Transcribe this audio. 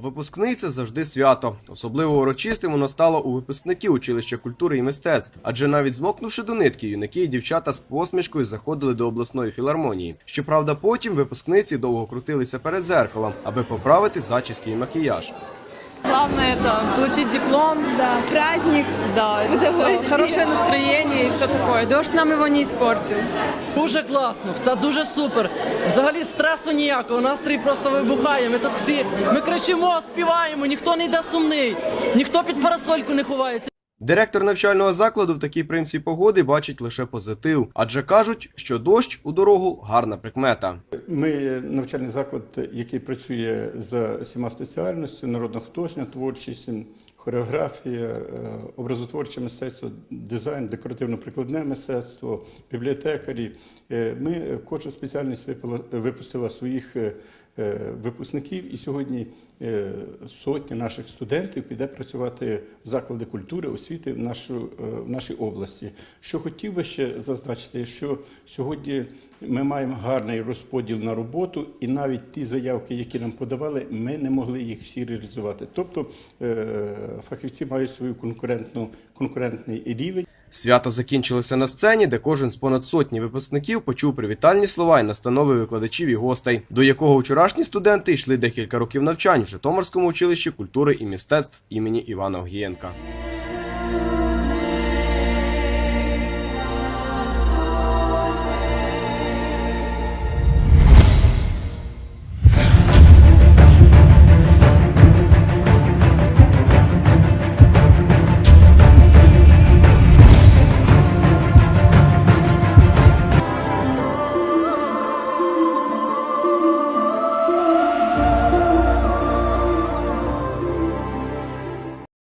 випускний це завжди свято. Особливо урочистим воно стало у випускників училища культури і мистецтв. Адже навіть змокнувши до нитки, юнаки і дівчата з посмішкою заходили до обласної філармонії. Щоправда, потім випускниці довго крутилися перед зеркалом, аби поправити зачіски і макіяж. Главное это получить диплом, Да, праздник. да, это всё, Удовольствие. хорошее настроение и все такое. Дождь нам его не испортил. Дуже класно, все дуже супер. Взагалі стресу ніякого, настрій просто вибухає. Ми тут всі ми кричимо, співаємо, ніхто не йде сумний, ніхто під парасольку не ховається. Директор навчального закладу в такій примці погоди бачить лише позитив, адже кажуть, що дощ у дорогу гарна прикмета. Ми навчальний заклад, який працює за всіма спеціальностями, народна художня творчість, хореографія, е, образотворче мистецтво, дизайн, декоративно-прикладне мистецтво, бібліотекарі. Е, Ми кожна спеціальність випустила своїх е, випускників, і сьогодні е, сотні наших студентів піде працювати в заклади культури, освіти в, нашу, е, в нашій області. Що хотів би ще зазначити, що сьогодні ми маємо гарний розподіл на роботу, і навіть ті заявки, які нам подавали, ми не могли їх всі реалізувати. Тобто е, фахівці мають свою конкурентну конкурентний рівень. Свято закінчилося на сцені, де кожен з понад сотні випускників почув привітальні слова і настанови викладачів і гостей, до якого вчорашні студенти йшли декілька років навчань в Житомирському училищі культури і мистецтв імені Івана Огієнка.